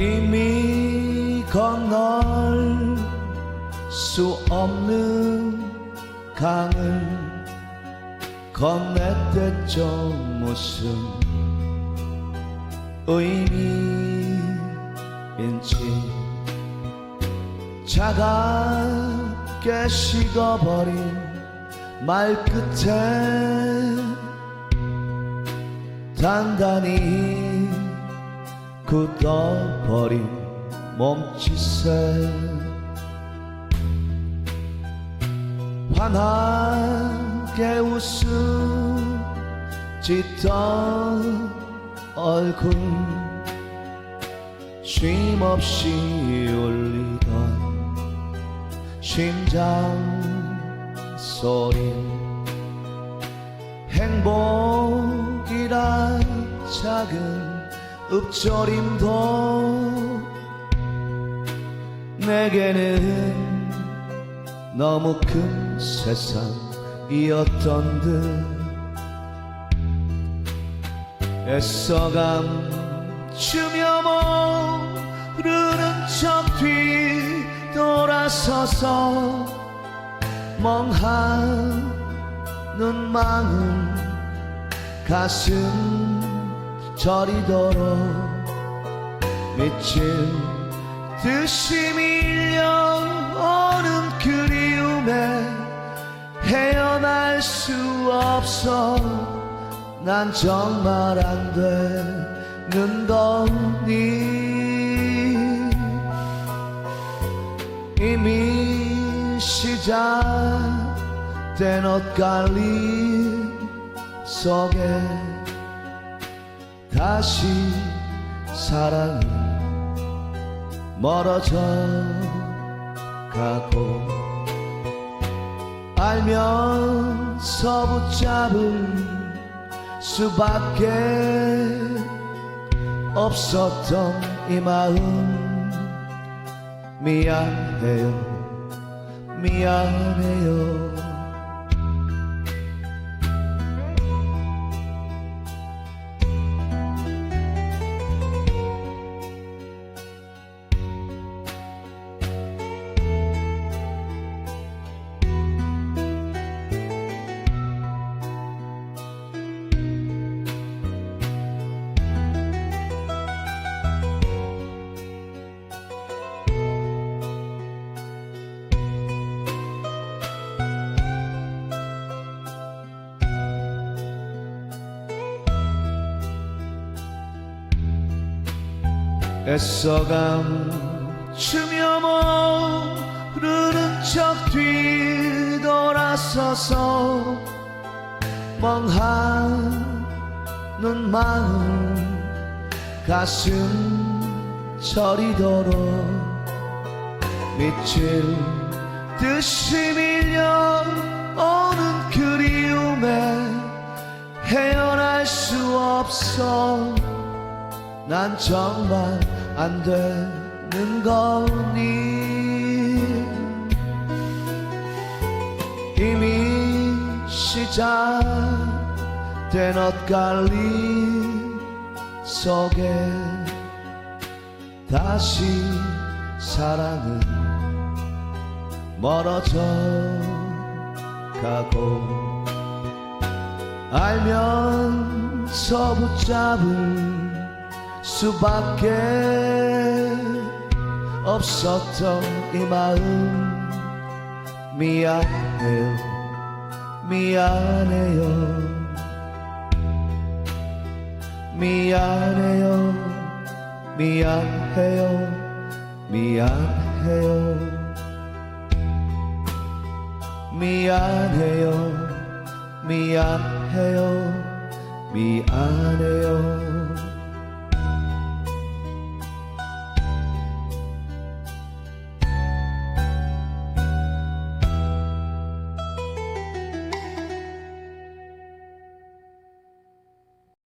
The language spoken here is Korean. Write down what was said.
이미 건널 수 없는 강을 건넸댔죠 무슨 의미인지. 차갑게 식어버린 말끝에 단단히 굳어버린 몸짓에 환하게 웃음 짓던 얼굴 쉼없이 울리던 심장 소리 행복이란 작은 읊조림도 내게는 너무 큰 세상이었던 듯 애써 감 추며 모르는 척 뒤돌아서서 멍하는 마음 가슴 저리도록 미칠 듯이 밀려오는 그리움에 헤어날 수 없어. 난 정말 안 되는 거니 이미 시작된 엇갈림 속에 다시 사랑이 멀어져 가고 알면서 붙잡을 수밖에 없었던 이 마음. 미안해요. 미안해요 애써 감 추며 모르는 척 뒤돌아서서 멍하는 마음 가슴 저리도록 미칠 듯이 밀려오는 그리움에 헤어날 수 없어. 난 정말 안 되는 거니? 이미 시작된 엇갈림 속에 다시 사랑은 멀어져 가고 알면서 붙잡을 수밖에 없었던 이 마음. 미안해요. 미안해요. 미안해요. 미안해요. 미안해요. 미안해요. 미안해요. 미안해요